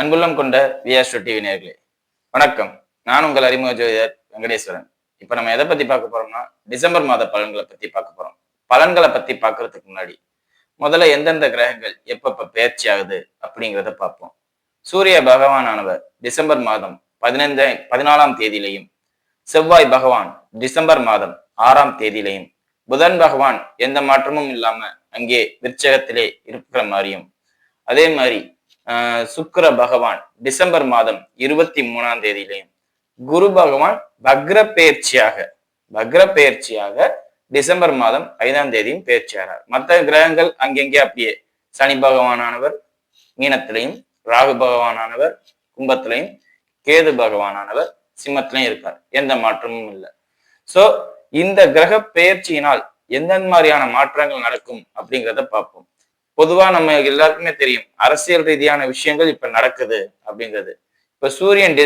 அன்புள்ளம் கொண்ட விஆஸ்ட்ரோ டிவி நேர்களே வணக்கம். நான் உங்கள் அறிமுக ஜோதிடர் வெங்கடேஸ்வரன். இப்போ நம்ம எதை பத்தி பார்க்க போறோம்னா டிசம்பர் மாத பலன்களை பத்தி பார்க்க போறோம். பலன்களை பத்தி பார்க்கறதுக்கு முன்னாடி முதல்ல எந்தெந்த கிரகங்கள் எப்பப்ப பயிற்சி ஆகுது அப்படிங்கிறத பார்ப்போம். சூரிய பகவானானவர் டிசம்பர் மாதம் பதினைஞ்சா பதினாலாம் தேதியிலையும் செவ்வாய் பகவான் டிசம்பர் மாதம் ஆறாம் தேதியிலையும் புதன் பகவான் எந்த மாற்றமும் இல்லாம அங்கே விற்சகத்திலே இருக்கிற மாதிரியும் அதே மாதிரி சுக்கிர பகவான் டிசம்பர் மாதம் இருபத்தி மூணாம் தேதியிலையும் குரு பகவான் பக்ர பெயர்ச்சியாக பக்ர பெயர்ச்சியாக டிசம்பர் மாதம் ஐந்தாம் தேதியும் பெயர்ச்சியாகிறார். மற்ற கிரகங்கள் அங்கெங்கே அப்படியே சனி பகவானானவர் மீனத்திலையும் ராகு பகவானானவர் கும்பத்திலையும் கேது பகவானானவர் சிம்மத்திலையும் இருக்கார். எந்த மாற்றமும் இல்லை. சோ இந்த கிரக பெயர்ச்சியினால் எந்தெந்த மாதிரியான மாற்றங்கள் நடக்கும் அப்படிங்கிறத பார்ப்போம். பொதுவா நம்ம எல்லாருக்குமே தெரியும். அரசியல் ரீதியான விஷயங்கள் இப்ப நடக்குது அப்படிங்கிறது. இப்ப சூரியன்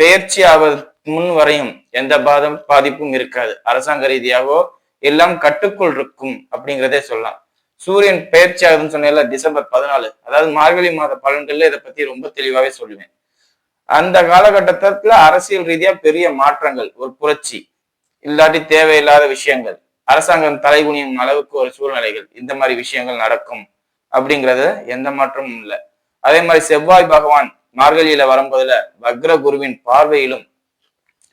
பெயர்ச்சி ஆவது முன் வரையும் எந்த பாதம் பாதிப்பும் இருக்காது. அரசாங்க ரீதியாகவோ எல்லாம் கட்டுக்குள் இருக்கும் அப்படிங்கிறதே சொல்லலாம். சூரியன் பெயர்ச்சி ஆகுதுன்னு சொன்னேன்ல டிசம்பர் பதினாலு. அதாவது மார்கழி மாத பலன்கள்ல இதை பத்தி ரொம்ப தெளிவாவே சொல்லுவேன். அந்த காலகட்டத்துல அரசியல் ரீதியா பெரிய மாற்றங்கள் ஒரு புரட்சி. இல்லாட்டி தேவையில்லாத விஷயங்கள். அரசாங்கம் தலைகுனியும் அளவுக்கு ஒரு சூழ்நிலைகள். இந்த மாதிரி விஷயங்கள் நடக்கும் அப்படிங்கிறது எந்த மாற்றமும் இல்லை. அதே மாதிரி செவ்வாய் பகவான் மார்கழியில வரும்போதுல வக்ர குருவின் பார்வையிலும்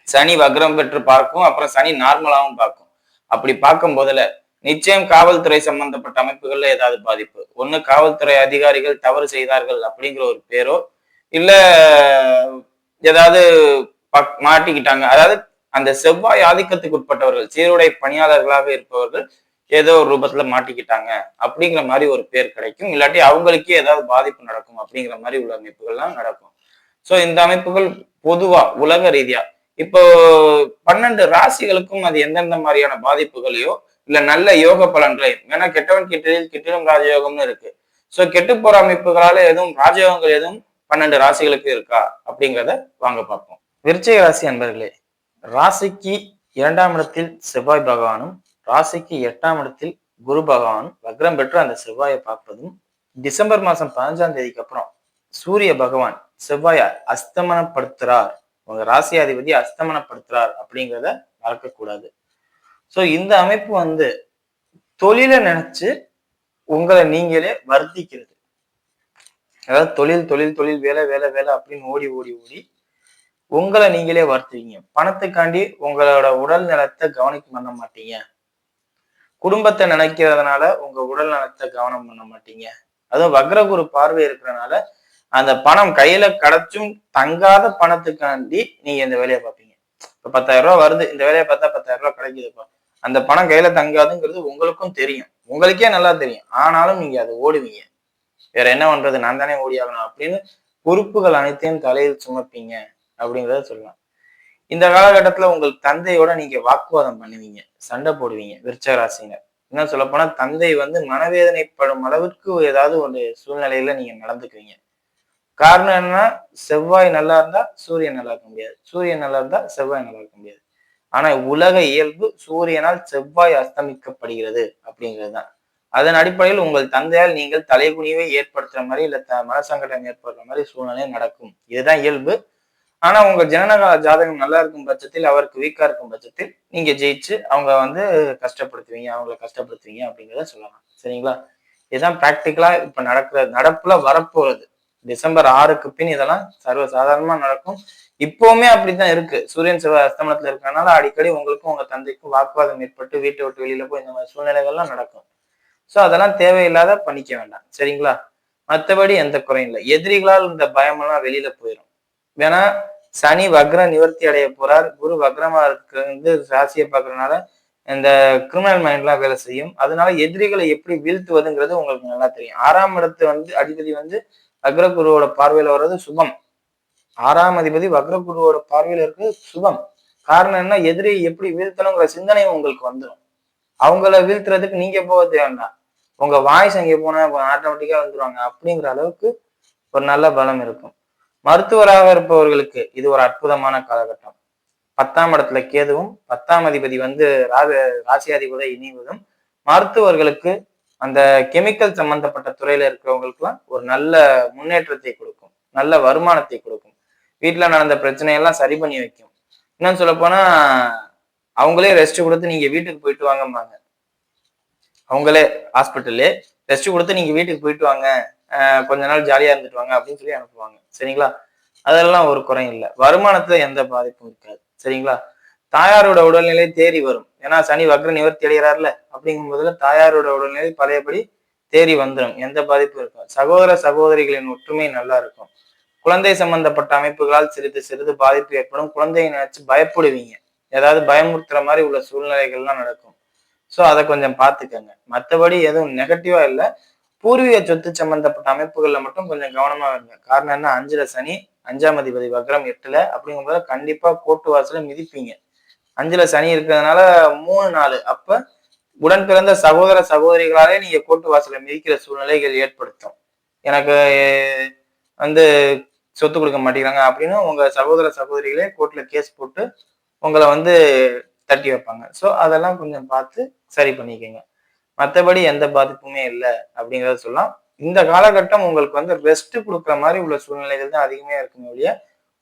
சனி வக்ரம் பெற்று பார்க்கும் அப்புறம் சனி நார்மலாவும் பார்க்கும். அப்படி பார்க்கும் போதுல நிச்சயம் காவல்துறை சம்பந்தப்பட்ட அமைப்புகள்ல ஏதாவது பாதிப்பு. ஒண்ணு காவல்துறை அதிகாரிகள் தவறு செய்தார்கள் அப்படிங்கிற ஒரு பேரோ இல்ல ஏதாவது பக்- மாட்டிக்கிட்டாங்க. அதாவது அந்த செவ்வாய் ஆதிக்கத்துக்கு உட்பட்டவர்கள் சீருடை பணியாளர்களாக இருப்பவர்கள் ஏதோ ஒரு ரூபத்துல மாட்டிக்கிட்டாங்க அப்படிங்கிற மாதிரி ஒரு பேர் கிடைக்கும். இல்லாட்டி அவங்களுக்கே ஏதாவது பாதிப்பு நடக்கும் அப்படிங்கிற மாதிரி உள்ள அமைப்புகள்லாம் நடக்கும். சோ இந்த அமைப்புகள் பொதுவா உலக ரீதியா இப்போ பன்னெண்டு ராசிகளுக்கும் அது எந்தெந்த மாதிரியான பாதிப்புகளையோ இல்ல நல்ல யோக பலன்களையும் ஏன்னா கெட்டவன் கிட்டில் கிட்டிலும் ராஜயோகம்னு இருக்கு. சோ கெட்டு போற அமைப்புகளால எதுவும் ராஜயோகங்கள் எதுவும் பன்னெண்டு ராசிகளுக்கு இருக்கா அப்படிங்கிறத வாங்க பார்ப்போம். விருச்சிக ராசி அன்பர்களே ராசிக்கு இரண்டாம் இடத்தில் செவ்வாய் பகவானும் ராசிக்கு எட்டாம் இடத்தில் குரு பகவானும் வக்ரம் பெற்று அந்த செவ்வாயை பார்ப்பதும் டிசம்பர் மாசம் பதினஞ்சாம் தேதிக்கு அப்புறம் சூரிய பகவான் செவ்வாயை அஸ்தமனப்படுத்துறார். உங்க ராசியாதிபதி அஸ்தமனப்படுத்துறார் அப்படிங்கிறத மறக்கக்கூடாது. ஸோ இந்த அமைப்பு வந்து தொழிலை நினைச்சு உங்களை நீங்களே வர்த்திக்கிறது. அதாவது தொழில் தொழில் தொழில் வேலை வேலை வேலை அப்படின்னு ஓடி ஓடி ஓடி உங்களை நீங்களே வருத்துவீங்க. பணத்துக்காண்டி உங்களோட உடல் நலத்தை கவனிக்க பண்ண மாட்டீங்க. குடும்பத்தை நினைக்கிறதுனால உங்க உடல் நலத்தை கவனம் பண்ண மாட்டீங்க. அதுவும் வக்ரகுரு பார்வை இருக்கிறனால அந்த பணம் கையில கிடைச்சும் தங்காத பணத்துக்காண்டி நீங்க இந்த வேலையை பார்ப்பீங்க. இப்ப பத்தாயிரம் ரூபாய் வருது. இந்த வேலையை பார்த்தா பத்தாயிரம் ரூபாய் கிடைக்குதுப்பா. அந்த பணம் கையில தங்காதுங்கிறது உங்களுக்கும் தெரியும். உங்களுக்கே நல்லா தெரியும். ஆனாலும் நீங்க அதை ஓடுவீங்க. வேற என்ன பண்றது? நான் தானே ஓடி ஆகணும் அப்படின்னு பொறுப்புகள் அனைத்தையும் தலையில் சுமப்பீங்க. அப்படிங்கிறத சொல்லலாம். இந்த காலகட்டத்துல உங்கள் தந்தையோட நீங்க வாக்குவாதம் பண்ணுவீங்க சண்டை போடுவீங்க விருச்சகராசினர் என்ன சொல்ல போனா தந்தை வந்து மனவேதனைப்படும் அளவிற்கு ஏதாவது ஒரு சூழ்நிலையில நீங்க நடந்துக்குவீங்க. காரணம் என்னன்னா செவ்வாய் நல்லா இருந்தா சூரியன் நல்லா இருக்க முடியாது. சூரியன் நல்லா இருந்தா செவ்வாய் நல்லா இருக்க முடியாது. ஆனா உலக இயல்பு சூரியனால் செவ்வாய் அஸ்தமிக்கப்படுகிறது அப்படிங்கிறது தான் அதன் அடிப்படையில் உங்கள் தந்தையால் நீங்கள் தலைகுனிவை ஏற்படுத்துற மாதிரி இல்ல த மனசங்கடம் ஏற்படுற மாதிரி சூழ்நிலை நடக்கும். இதுதான் இயல்பு. ஆனா உங்க ஜனனகால ஜாதகம் நல்லா இருக்கும் பட்சத்தில் அவருக்கு வீக்கா இருக்கும் பட்சத்தில் நீங்க ஜெயிச்சு அவங்க வந்து கஷ்டப்படுத்துவீங்க அவங்கள கஷ்டப்படுத்துவீங்க அப்படிங்கிறத சொல்லலாம். சரிங்களா? இதுதான் ப்ராக்டிக்கலா இப்ப நடக்கிற நடப்புல வரப்போறது. டிசம்பர் ஆறுக்கு பின் இதெல்லாம் சர்வ சாதாரணமா நடக்கும். இப்பவுமே அப்படித்தான் இருக்கு. சூரியன் செவ்வாய் அஸ்தமனத்துல இருக்கனால அடிக்கடி உங்களுக்கும் உங்க தந்தைக்கும் வாக்குவாதம் ஏற்பட்டு வீட்டை விட்டு வெளியில போய் இந்த மாதிரி சூழ்நிலைகள்லாம் நடக்கும். சோ அதெல்லாம் தேவையில்லாத பண்ணிக்க வேண்டாம். சரிங்களா? மற்றபடி எந்த குறையும் இல்லை. எதிரிகளால் இந்த பயமெல்லாம் வெளியில போயிடும் வேணா சனி வக்ர நிவர்த்தி அடைய போறார். குரு வக்ரமா இருந்து ராசியை பார்க்கறதுனால இந்த கிரிமினல் மைண்ட்லாம் வேலை செய்யும். அதனால எதிரிகளை எப்படி வீழ்த்துவதுங்கிறது உங்களுக்கு நல்லா தெரியும். ஆறாம் இடத்து வந்து அதிபதி வந்து வக்ரகுருவோட பார்வையில வர்றது சுபம். ஆறாம் அதிபதி வக்ரகுருவோட பார்வையில இருக்கு சுபம். காரணம் என்ன? எதிரி எப்படி வீழ்த்தணுங்கிற சிந்தனை உங்களுக்கு வந்துடும் அவங்கள வீழ்த்துறதுக்கு நீங்க போக தேவைதான் உங்க வாய்ஸ் அங்கே போனா ஆட்டோமேட்டிக்கா வந்துருவாங்க. அப்படிங்கிற அளவுக்கு ஒரு நல்ல பலம் இருக்கும். மருத்துவராக இருப்பவர்களுக்கு இது ஒரு அற்புதமான காலகட்டம். பத்தாம் இடத்துல கேதுவும் பத்தாம் அதிபதி வந்து ராக ராசியாதிபதி இணைவதும் மருத்துவர்களுக்கு அந்த கெமிக்கல் சம்பந்தப்பட்ட துறையில இருக்கிறவங்களுக்குலாம் ஒரு நல்ல முன்னேற்றத்தை கொடுக்கும். நல்ல வருமானத்தை கொடுக்கும். வீட்டுல நடந்த பிரச்சனையெல்லாம் சரி பண்ணி வைக்கும். இன்னும் சொல்ல போனா அவங்களே ரெஸ்ட் கொடுத்து நீங்க வீட்டுக்கு போயிட்டு வாங்கம்பாங்க. அவங்களே ஹாஸ்பிட்டல்லே ரெஸ்ட் கொடுத்து நீங்க வீட்டுக்கு போயிட்டு வாங்க. கொஞ்ச நாள் ஜாலியா இருந்துட்டு வாங்க அப்படின்னு சொல்லி அனுப்புவாங்க. சரிங்களா? அதெல்லாம் ஒரு குறையும் இல்லை. வருமானத்துல எந்த பாதிப்பும் இருக்காது. சரிங்களா? தாயாரோட உடல்நிலை தேறி வரும். ஏன்னா சனி வக்ர நிவர்த்தி அடைகிறார்ல அப்படிங்கும் போதுல தாயாரோட உடல்நிலை பழையபடி தேறி வந்துடும் எந்த பாதிப்பும் இருக்கும் சகோதர சகோதரிகளின் ஒற்றுமை நல்லா இருக்கும். குழந்தை சம்பந்தப்பட்ட அமைப்புகளால் சிறிது சிறிது பாதிப்பு ஏற்படும். குழந்தையை நினைச்சு பயப்படுவீங்க. ஏதாவது பயமுறுத்துற மாதிரி உள்ள சூழ்நிலைகள்லாம் நடக்கும். ஸோ அதை கொஞ்சம் பார்த்துக்கங்க. மற்றபடி எதுவும் நெகட்டிவா இல்லை. பூர்வீக சொத்து சம்பந்தப்பட்ட அமைப்புகள்ல மட்டும் கொஞ்சம் கவனமா இருங்க. காரணம் என்ன? அஞ்சுல சனி அஞ்சாம் அதிபதி வக்ரம் எட்டுல அப்படிங்கும்போது கண்டிப்பா கோட்டு வாசல மிதிப்பீங்க. அஞ்சுல சனி இருக்கிறதுனால மூணு நாலு. அப்ப உடன் பிறந்த சகோதர சகோதரிகளாலே நீங்க கோட்டு வாசல மிதிக்கிற சூழ்நிலைகள் ஏற்படுத்தும். எனக்கு வந்து சொத்து கொடுக்க மாட்டேங்கிறாங்க அப்படின்னு உங்க சகோதர சகோதரிகளே கோர்ட்ல கேஸ் போட்டு உங்களை வந்து தட்டி வைப்பாங்க. ஸோ அதெல்லாம் கொஞ்சம் பார்த்து சரி பண்ணிக்கோங்க. மற்றபடி எந்த பாதிப்புமே இல்லை அப்படிங்கிறத சொல்லலாம். இந்த காலகட்டம் உங்களுக்கு வந்து ரெஸ்ட் கொடுக்குற மாதிரி உள்ள சூழ்நிலைகள் தான் அதிகமாக இருக்குமே ஒழிய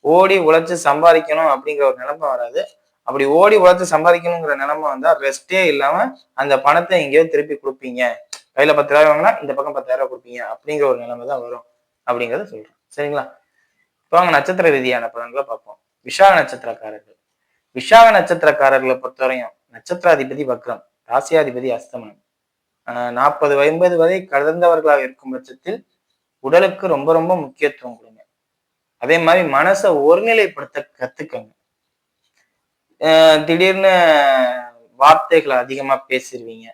ஓடி உழைச்சு சம்பாதிக்கணும் அப்படிங்கிற ஒரு நிலைமை வராது. அப்படி ஓடி உழைச்சு சம்பாதிக்கணுங்கிற நிலைமை வந்தா ரெஸ்டே இல்லாம அந்த பணத்தை எங்கேயோ திருப்பி கொடுப்பீங்க. கையில பத்து ரூபாய் வாங்கினா இந்த பக்கம் பத்தாயிரம் கொடுப்பீங்க அப்படிங்கிற ஒரு நிலைமை தான் வரும் அப்படிங்கிறத சொல்கிறேன் சரிங்களா? இப்போ அவங்க நட்சத்திர ரீதியான பலன்களை பார்ப்போம். விஷாக நட்சத்திரக்காரர்கள். விஷாக நட்சத்திரக்காரர்களை பொறுத்தவரையும் நட்சத்திராதிபதி வக்ரம் ராசியாதிபதி அஸ்தமனம். நாற்பது ஐம்பது வரை கடந்தவர்களாக இருக்கும் பட்சத்தில் உடலுக்கு ரொம்ப ரொம்ப முக்கியத்துவம் கொடுங்க. அதே மாதிரி மனசை ஒருநிலைப்படுத்த கத்துக்கங்க. திடீர்னு வார்த்தைகளை அதிகமா பேசிடுவீங்க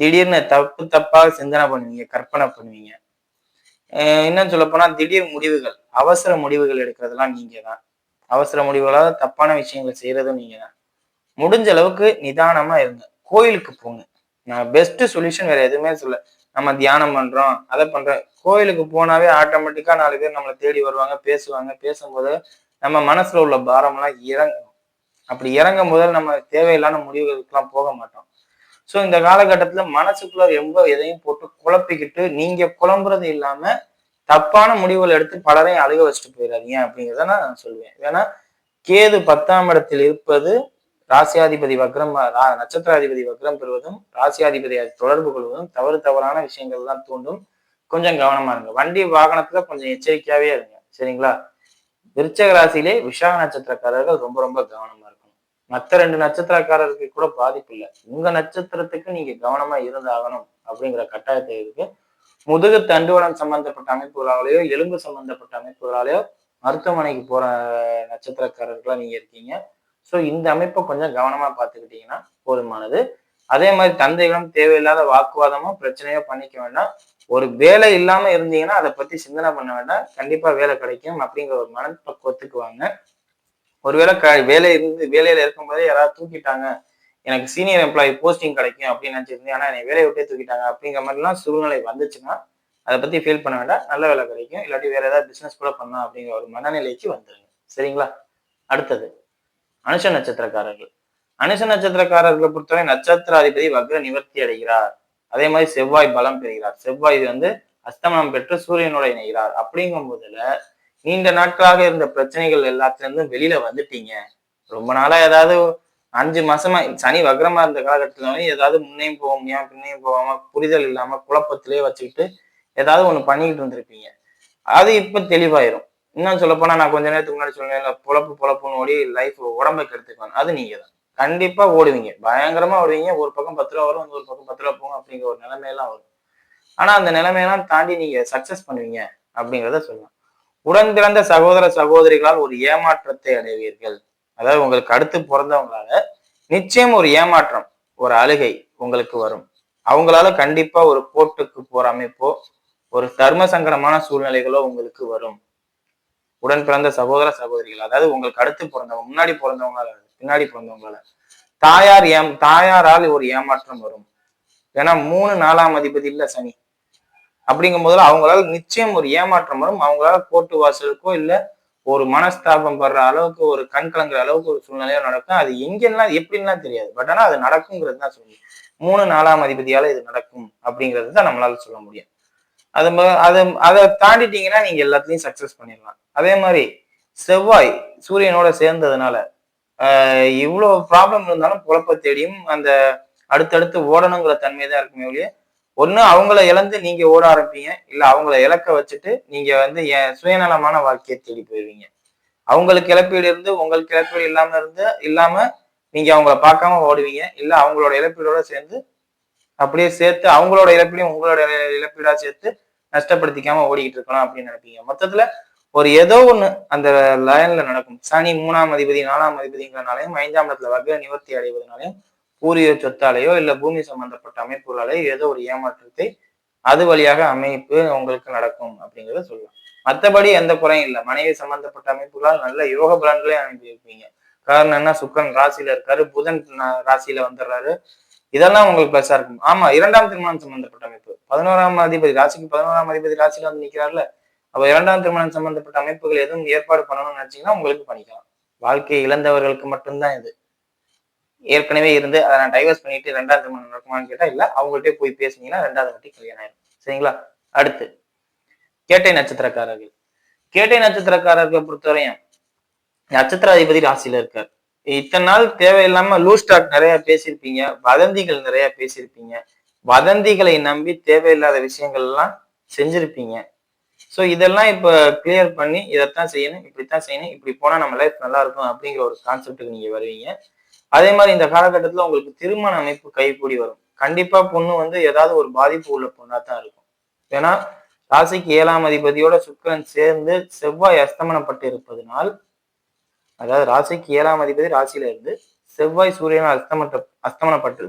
திடீர்னு தப்பு தப்பா சிந்தனை பண்ணுவீங்க கற்பனை பண்ணுவீங்க. இன்னும் சொல்ல போனா திடீர் முடிவுகள் அவசர முடிவுகள் எடுக்கிறதெல்லாம் நீங்க தான் அவசர முடிவுகளாக தப்பான விஷயங்களை செய்யறதும் நீங்க தான் முடிஞ்ச அளவுக்கு நிதானமா இருங்க. கோயிலுக்கு போங்க. நான் பெஸ்ட் சொல்யூஷன் வேற எதுவுமே சொல்ல நம்ம தியானம் பண்றோம் அதை பண்றோம். கோயிலுக்கு போனாவே ஆட்டோமேட்டிக்கா நாலு பேர் நம்மளை தேடி வருவாங்க பேசுவாங்க. பேசும்போது நம்ம மனசுல உள்ள பாரம்லாம் இறங்கும். அப்படி இறங்கும் போது நம்ம தேவையில்லாத முடிவுகளுக்கெல்லாம் போக மாட்டோம். ஸோ இந்த காலகட்டத்துல மனசுக்குள்ள ரொம்ப எதையும் போட்டு குழப்பிக்கிட்டு நீங்க குழம்புறது இல்லாம தப்பான முடிவுகள் எடுத்து பலரையும் அழுக வச்சுட்டு போயிடாதீங்க அப்படிங்கிறத நான் சொல்லுவேன். ஏன்னா கேது பத்தாம் இடத்தில் இருப்பது ராசியாதிபதி வக்ரம் ரா- நட்சத்திராதிபதி வக்ரம் பெறுவதும் ராசியாதிபதி தொடர்பு கொள்வதும் தவறு தவறான விஷயங்கள் தான் தூண்டும். கொஞ்சம் கவனமா இருங்க. வண்டி வாகனத்துல கொஞ்சம் எச்சரிக்கையாவே இருங்க. சரிங்களா? விருச்சக ராசியிலே விஷாக நட்சத்திரக்காரர்கள் ரொம்ப ரொம்ப கவனமா இருக்கணும். மற்ற ரெண்டு நட்சத்திரக்காரருக்கு கூட பாதிப்பு இல்லை. உங்க நட்சத்திரத்துக்கு நீங்க கவனமா இருந்தாகணும் அப்படிங்கிற கட்டாயத்தை இருக்கு முதுகு தண்டுவடம் சம்பந்தப்பட்ட அமைப்புகளாலேயோ எலும்பு சம்பந்தப்பட்ட அமைப்புகளாலேயோ மருத்துவமனைக்கு போற நட்சத்திரக்காரர்களா நீங்க இருக்கீங்க. ஸோ இந்த அமைப்பை கொஞ்சம் கவனமா பார்த்துக்கிட்டீங்கன்னா போதுமானது. அதே மாதிரி தந்தைகளும் தேவையில்லாத வாக்குவாதமோ பிரச்சனையோ பண்ணிக்க வேண்டாம். ஒரு வேலை இல்லாம இருந்தீங்கன்னா அதை பத்தி சிந்தனை பண்ண வேண்டாம். கண்டிப்பா வேலை கிடைக்கும் அப்படிங்கிற ஒரு மனப்பக்குவத்துக்கு வாங்க. ஒருவேளை க வேலை இருந்து வேலையில இருக்கும்போதே யாராவது தூக்கிட்டாங்க. எனக்கு சீனியர் எம்ப்ளாயி போஸ்டிங் கிடைக்கும் அப்படின்னு நினச்சிருந்தேன். ஆனால் என்னை வேலையை விட்டே தூக்கிட்டாங்க அப்படிங்கிற மாதிரிலாம் சூழ்நிலை வந்துச்சுன்னா அதை பத்தி ஃபீல் பண்ண வேண்டாம். நல்ல வேலை கிடைக்கும். இல்லாட்டி வேற ஏதாவது பிசினஸ் கூட பண்ணலாம் அப்படிங்கிற ஒரு மனநிலைக்கு வந்துருங்க. சரிங்களா? அடுத்தது. அனுஷ நட்சத்திரக்காரர்கள். அனுஷ நட்சத்திரக்காரர்களை பொறுத்தவரை நட்சத்திராதிபதி வக்ர நிவர்த்தி அடைகிறார். அதே மாதிரி செவ்வாய் பலம் பெறுகிறார். செவ்வாய் வந்து அஸ்தமனம் பெற்று சூரியனோட இணைகிறார். அப்படிங்கும் போதுல நீண்ட நாட்களாக இருந்த பிரச்சனைகள் எல்லாத்துல இருந்தும் வெளியில வந்துட்டீங்க. ரொம்ப நாளா ஏதாவது அஞ்சு மாசமா சனி வக்ரமா இருந்த காலகட்டத்துல ஏதாவது முன்னையும் போக முடியாம பின்னையும் போகாம புரிதல் இல்லாம குழப்பத்திலேயே வச்சுக்கிட்டு ஏதாவது ஒண்ணு பண்ணிக்கிட்டு இருந்திருப்பீங்க. அது இப்ப தெளிவாயிரும். இன்னும் சொல்ல போனா நான் கொஞ்ச நேரத்துக்கு முன்னாடி சொன்னேன் பொழப்பு பொழப்புன்னு ஓடி லைஃப் உடம்பை கெடுத்துக்குவாங்க. அது நீங்க தான் கண்டிப்பா ஓடுவீங்க. பயங்கரமா ஓடுவீங்க. ஒரு பக்கம் பத்து ரூபா வரும் ஒரு பக்கம் பத்து ரூபா போகும் அப்படிங்கிற ஒரு நிலைமையெல்லாம் வரும். ஆனா அந்த நிலைமையெல்லாம் தாண்டி நீங்க சக்சஸ் பண்ணுவீங்க அப்படிங்கிறத சொல்லலாம். உடன் பிறந்த சகோதர சகோதரிகளால் ஒரு ஏமாற்றத்தை அடைவீர்கள். அதாவது உங்களுக்கு அடுத்து பிறந்தவங்களால நிச்சயம் ஒரு ஏமாற்றம் ஒரு அழுகை உங்களுக்கு வரும். அவங்களால கண்டிப்பா ஒரு கோர்ட்டுக்கு போற அமைப்போ ஒரு தர்ம சங்கடமான சூழ்நிலைகளோ உங்களுக்கு வரும். உடன் பிறந்த சகோதர சகோதரிகள் அதாவது உங்களுக்கு அடுத்து பிறந்தவங்க முன்னாடி பிறந்தவங்களால பின்னாடி பிறந்தவங்களால. தாயார் ஏம் தாயாரால் ஒரு ஏமாற்றம் வரும். ஏன்னா மூணு நாலாம் அதிபதி இல்ல சனி. அப்படிங்கும் போதுல அவங்களால நிச்சயம் ஒரு ஏமாற்றம் வரும். அவங்களால கோர்ட்டு வாசலுக்கோ இல்ல ஒரு மனஸ்தாபம் படுற அளவுக்கு ஒரு கண் கலங்குற அளவுக்கு ஒரு சூழ்நிலையோ நடக்கும். அது எங்கெல்லாம் எப்படின்லாம் தெரியாது. பட் ஆனா அது நடக்குங்கிறது தான் சொல்லணும் மூணு நாலாம் அதிபதியால இது நடக்கும் அப்படிங்கிறது தான் நம்மளால சொல்ல முடியும். அது அதை அதை தாண்டிட்டீங்கன்னா நீங்க எல்லாத்துலயும் சக்சஸ் பண்ணிடலாம். அதே மாதிரி செவ்வாய் சூரியனோட சேர்ந்ததுனால இவ்வளோ ப்ராப்ளம் இருந்தாலும் குழப்ப தேடியும் அந்த அடுத்தடுத்து ஓடணுங்கிற தன்மை தான் இருக்குமே ஒழிய ஒன்று அவங்கள இழந்து நீங்க ஓட ஆரம்பிப்பீங்க. இல்லை அவங்கள இழக்க வச்சுட்டு நீங்க வந்து என் சுயநலமான வாழ்க்கையை தேடி போயிடுவீங்க. அவங்களுக்கு இழப்பீடு இருந்து உங்களுக்கு இழப்பீடு இல்லாம இருந்து இல்லாம நீங்க அவங்கள பார்க்காம ஓடுவீங்க. இல்லை அவங்களோட இழப்பீடோட சேர்ந்து அப்படியே சேர்த்து அவங்களோட இழப்பீடையும் உங்களோட இழப்பீடா சேர்த்து நஷ்டப்படுத்திக்காம ஓடிக்கிட்டு இருக்கணும் அப்படின்னு நினைப்பீங்க. மொத்தத்துல ஒரு ஏதோ ஒண்ணு அந்த லயன்ல நடக்கும். சனி மூணாம் அதிபதி நாலாம் அதிபதிங்கிறனாலையும் ஐந்தாம் இடத்துல வர்க்க நிவர்த்தி அடைவதனாலையும் பூரிய சொத்தாலேயோ இல்ல பூமி சம்பந்தப்பட்ட அமைப்புகளாலேயோ ஏதோ ஒரு ஏமாற்றத்தை அது வழியாக அமைப்பு உங்களுக்கு நடக்கும் அப்படிங்கறத சொல்லலாம். மற்றபடி எந்த குறையும் இல்லை. மனைவி சம்பந்தப்பட்ட அமைப்புகளால் நல்ல யோக பலன்களே அனுப்பியிருப்பீங்க காரணம் என்ன? சுக்கரன் ராசியில இருக்காரு. புதன் ராசியில வந்துடுறாரு. இதெல்லாம் உங்களுக்கு பிளஸா இருக்கும். ஆமா இரண்டாம் திருமணம் சம்பந்தப்பட்ட அமைப்பு. பதினோராம் அதிபதி ராசிக்கு பதினோராம் அதிபதி ராசியில வந்து நிக்கிறாருல. அப்ப இரண்டாம் திருமணம் சம்பந்தப்பட்ட அமைப்புகள் எதுவும் ஏற்பாடு பண்ணணும்னு நினைச்சீங்கன்னா உங்களுக்கு பண்ணிக்கலாம். வாழ்க்கையை இழந்தவர்களுக்கு மட்டும்தான் இது. ஏற்கனவே இருந்து அதை நான் டைவர்ஸ் பண்ணிட்டு ரெண்டாவது திருமணம் நடக்குமான்னு கேட்டா இல்ல அவங்கள்ட்டே போய் பேசுனீங்கன்னா ரெண்டாவது வாட்டி கல்யாணம் ஆயிடும் சரிங்களா? அடுத்து கேட்டை நட்சத்திரக்காரர்கள். கேட்டை நட்சத்திரக்காரர்களை பொறுத்தவரையும் நட்சத்திர அதிபதி ராசியில இருக்கார். இத்தனை நாள் தேவையில்லாம லூஸ் டாக் நிறைய பேசியிருப்பீங்க வதந்திகள் நிறைய பேசியிருப்பீங்க. வதந்திகளை நம்பி தேவையில்லாத விஷயங்கள் எல்லாம் செஞ்சிருப்பீங்க. ஸோ இதெல்லாம் இப்போ கிளியர் பண்ணி இதைத்தான் செய்யணும் இப்படித்தான் செய்யணும் இப்படி போனால் நம்ம லைஃப் நல்லா இருக்கும் அப்படிங்கிற ஒரு கான்செப்டுக்கு நீங்க வருவீங்க. அதே மாதிரி இந்த காலகட்டத்தில் உங்களுக்கு திருமண அமைப்பு கைகூடி வரும். கண்டிப்பா பொண்ணு வந்து ஏதாவது ஒரு பாதிப்பு உள்ள பொண்ணா தான் இருக்கும். ஏன்னா ராசிக்கு ஏழாம் அதிபதியோட சுக்கிரன் சேர்ந்து செவ்வாய் அஸ்தமனப்பட்டு இருப்பதனால் அதாவது ராசிக்கு ஏழாம் அதிபதி ராசியில இருந்து செவ்வாய் சூரியன் அஸ்தமட்ட அஸ்தமனப்பட்டு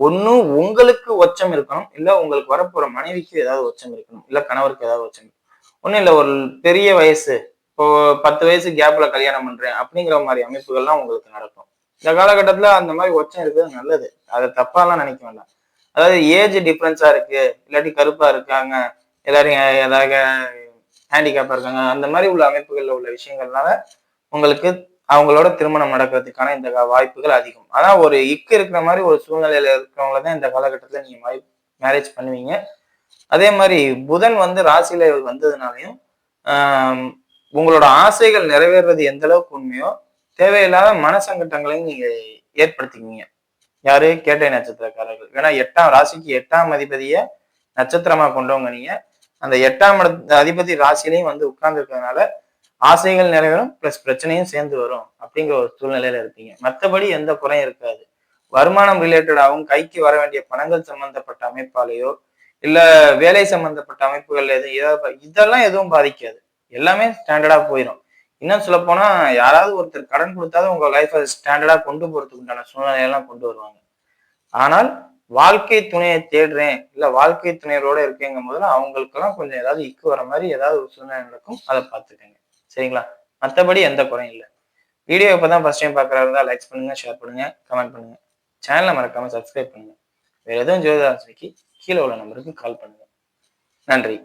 ஒன்னு உங்களுக்கு ஒச்சம் இருக்கணும். இல்ல உங்களுக்கு வரப்போற மனைவிக்கு ஏதாவது ஒச்சம் இருக்கணும். இல்ல கணவருக்கு ஏதாவது ஒச்சம் இருக்கணும். ஒண்ணும் இல்ல ஒரு பெரிய வயசு. இப்போ பத்து வயசு கேப்ல கல்யாணம் பண்றேன் அப்படிங்கிற மாதிரி அமைப்புகள்லாம் உங்களுக்கு நடக்கும். இந்த காலகட்டத்துல அந்த மாதிரி ஒச்சம் இருக்கிறது நல்லது. அதை தப்பாலாம் நினைக்க வேண்டாம். அதாவது ஏஜ் டிஃப்ரென்ஸா இருக்கு. இல்லாட்டி கருப்பா இருக்காங்க. எல்லாரும் ஏதாவது ஹேண்டிகேப்பாக இருக்காங்க. அந்த மாதிரி உள்ள அமைப்புகளில் உள்ள விஷயங்கள்னால உங்களுக்கு அவங்களோட திருமணம் நடக்கிறதுக்கான இந்த வாய்ப்புகள் அதிகம். ஆனால் ஒரு இக்கு இருக்கிற மாதிரி ஒரு சூழ்நிலையில இருக்கிறவங்கள தான் இந்த காலகட்டத்துல நீங்க மேரேஜ் பண்ணுவீங்க. அதே மாதிரி புதன் வந்து ராசியில வந்ததுனாலையும் உங்களோட ஆசைகள் நிறைவேறது எந்த அளவுக்கு உண்மையோ தேவையில்லாத மனசங்கட்டங்களையும் நீங்க ஏற்படுத்திக்குவீங்க. யாரு? கேட்டை நட்சத்திரக்காரர்கள். ஏன்னா எட்டாம் ராசிக்கு எட்டாம் அதிபதிய நட்சத்திரமா கொண்டவங்க நீங்க. அந்த எட்டாம் இட அதிபதி ராசிலையும் வந்து உட்கார்ந்து இருக்கிறதுனால ஆசைகள் நிறைவேறும் பிளஸ் பிரச்சனையும் சேர்ந்து வரும் அப்படிங்கிற ஒரு சூழ்நிலையில இருப்பீங்க. மற்றபடி எந்த குறையும் இருக்காது. வருமானம் ரிலேட்டடாகவும் கைக்கு வர வேண்டிய பணங்கள் சம்பந்தப்பட்ட அமைப்பாலேயோ இல்ல வேலை சம்பந்தப்பட்ட அமைப்புகள் எதுவும் இதெல்லாம் எதுவும் பாதிக்காது. எல்லாமே ஸ்டாண்டர்டா போயிடும் இன்னும் சொல்ல போனா யாராவது ஒருத்தர் கடன் கொடுத்தாலும் உங்க லைஃபை ஸ்டாண்டர்டா கொண்டு போறதுக்கு உண்டான சூழ்நிலையெல்லாம் கொண்டு வருவாங்க. ஆனால் வாழ்க்கை துணையை தேடுறேன் இல்ல வாழ்க்கை துணையரோட இருக்கேங்கும் போதுல அவங்களுக்கெல்லாம் கொஞ்சம் ஏதாவது இக்கு வர மாதிரி ஏதாவது ஒரு சூழ்நிலை நடக்கும் அதை பார்த்துக்கோங்க. சரிங்களா? மற்றபடி எந்த குறையும் இல்லை. வீடியோ இப்பதான் ஃபர்ஸ்ட் டைம் பார்க்குறா இருந்தா லைக்ஸ் பண்ணுங்க ஷேர் பண்ணுங்க கமெண்ட் பண்ணுங்க. சேனலை மறக்காம சப்ஸ்கிரைப் பண்ணுங்க. வேற எதுவும் ஜோதிதாசிக்கு கீழே உள்ள நம்பருக்கு கால் பண்ணுங்க. நன்றி.